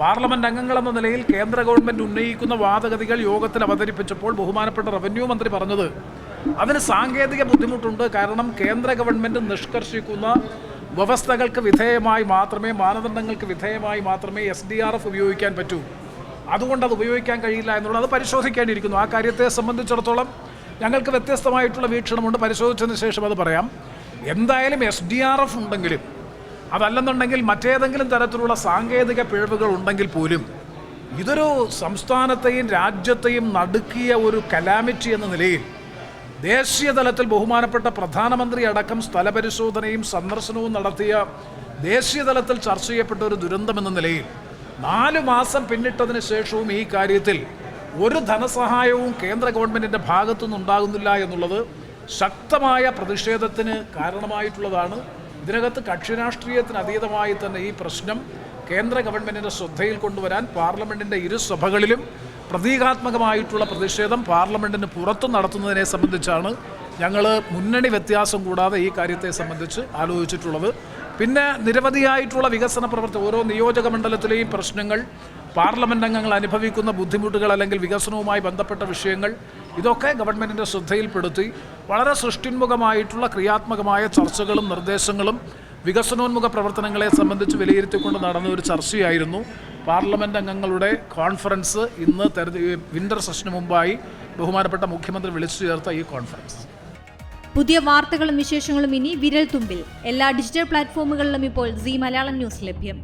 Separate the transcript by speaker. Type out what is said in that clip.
Speaker 1: Parliament അംഗങ്ങളെന്ന നിലയിൽ കേന്ദ്ര government ഉന്നയിക്കുന്ന വാദഗതികൾ യോഗത്തിൽ അവതരിപ്പിച്ചപ്പോൾ ബഹുമാനപ്പെട്ട റവന്യൂ മന്ത്രി പറഞ്ഞത് അതിന് സാങ്കേതിക ബുദ്ധിമുട്ടുണ്ട്. കാരണം കേന്ദ്ര ഗവൺമെന്റ് നിഷ്കർഷിക്കുന്ന വ്യവസ്ഥകൾക്ക് വിധേയമായി മാത്രമേ മാനദണ്ഡങ്ങൾക്ക് വിധേയമായി മാത്രമേ എസ് ഡി ആർ എഫ് ഉപയോഗിക്കാൻ പറ്റൂ. അതുകൊണ്ട് അത് ഉപയോഗിക്കാൻ കഴിയില്ല എന്നുള്ളത് അത് പരിശോധിക്കേണ്ടിയിരിക്കുന്നു. ആ കാര്യത്തെ സംബന്ധിച്ചിടത്തോളം ഞങ്ങൾക്ക് വ്യത്യസ്തമായിട്ടുള്ള വീക്ഷണമുണ്ട്. പരിശോധിച്ചതിന് ശേഷം അത് പറയാം. എന്തായാലും എസ് ഡി ആർ എഫ് ഉണ്ടെങ്കിലും അതല്ലെന്നുണ്ടെങ്കിൽ മറ്റേതെങ്കിലും തരത്തിലുള്ള സാങ്കേതിക പിഴവുകൾ ഉണ്ടെങ്കിൽ പോലും ഇതൊരു സംസ്ഥാനത്തെയും രാജ്യത്തെയും നടുക്കിയ ഒരു കലാമിറ്റി എന്ന നിലയിൽ ദേശീയ തലത്തിൽ ബഹുമാനപ്പെട്ട പ്രധാനമന്ത്രി അടക്കം സ്ഥലപരിശോധനയും സന്ദർശനവും നടത്തിയ ദേശീയ തലത്തിൽ ചർച്ച ചെയ്യപ്പെട്ട ഒരു ദുരന്തമെന്ന നിലയിൽ നാലു മാസം പിന്നിട്ടതിന് ശേഷവും ഈ കാര്യത്തിൽ ഒരു ധനസഹായവും കേന്ദ്ര ഗവൺമെന്റിന്റെ ഭാഗത്തുനിന്നുണ്ടാകുന്നില്ല എന്നുള്ളത് ശക്തമായ പ്രതിഷേധത്തിന് കാരണമായിട്ടുള്ളതാണ്. ഇതിനകത്ത് കക്ഷി രാഷ്ട്രീയത്തിന് അതീതമായി തന്നെ ഈ പ്രശ്നം കേന്ദ്ര ഗവൺമെന്റിന്റെ ശ്രദ്ധയിൽ കൊണ്ടുവരാൻ പാർലമെന്റിന്റെ ഇരു സഭകളിലും പ്രതീകാത്മകമായിട്ടുള്ള പ്രതിഷേധം പാർലമെന്റിന് പുറത്തു നടത്തുന്നതിനെ സംബന്ധിച്ചാണ് ഞങ്ങൾ മുന്നണി വ്യത്യാസം കൂടാതെ ഈ കാര്യത്തെ സംബന്ധിച്ച് ആലോചിച്ചിട്ടുള്ളത്. പിന്നെ നിരവധിയായിട്ടുള്ള വികസന പ്രവർത്തി ഓരോ നിയോജക മണ്ഡലത്തിലെയും പ്രശ്നങ്ങൾ പാർലമെന്റ് അംഗങ്ങൾ അനുഭവിക്കുന്ന ബുദ്ധിമുട്ടുകൾ അല്ലെങ്കിൽ വികസനവുമായി ബന്ധപ്പെട്ട വിഷയങ്ങൾ ഇതൊക്കെ ഗവൺമെന്റിന്റെ ശ്രദ്ധയിൽപ്പെടുത്തി വളരെ സൃഷ്ടിന്മുഖമായിട്ടുള്ള ക്രിയാത്മകമായ ചർച്ചകളും നിർദ്ദേശങ്ങളും വികസനോന്മുഖ പ്രവർത്തനങ്ങളെ സംബന്ധിച്ച് വിലയിരുത്തിക്കൊണ്ട് നടന്ന ഒരു ചർച്ചയായിരുന്നു. പാർലമെന്റ് അംഗങ്ങളുടെ കോൺഫറൻസ് ഇന്ന് തെരഞ്ഞെ വിന്റർ സെഷന് മുമ്പായി ബഹുമാനപ്പെട്ട മുഖ്യമന്ത്രി വിളിച്ചു ചേർത്ത ഈ കോൺഫറൻസ്.
Speaker 2: പുതിയ വാർത്തകളും വിശേഷങ്ങളും ഇനി വിരൽ തുമ്പിൽ എല്ലാ ഡിജിറ്റൽ പ്ലാറ്റ്ഫോമുകളിലും ഇപ്പോൾ സി മലയാളം ന്യൂസ് ലഭ്യം.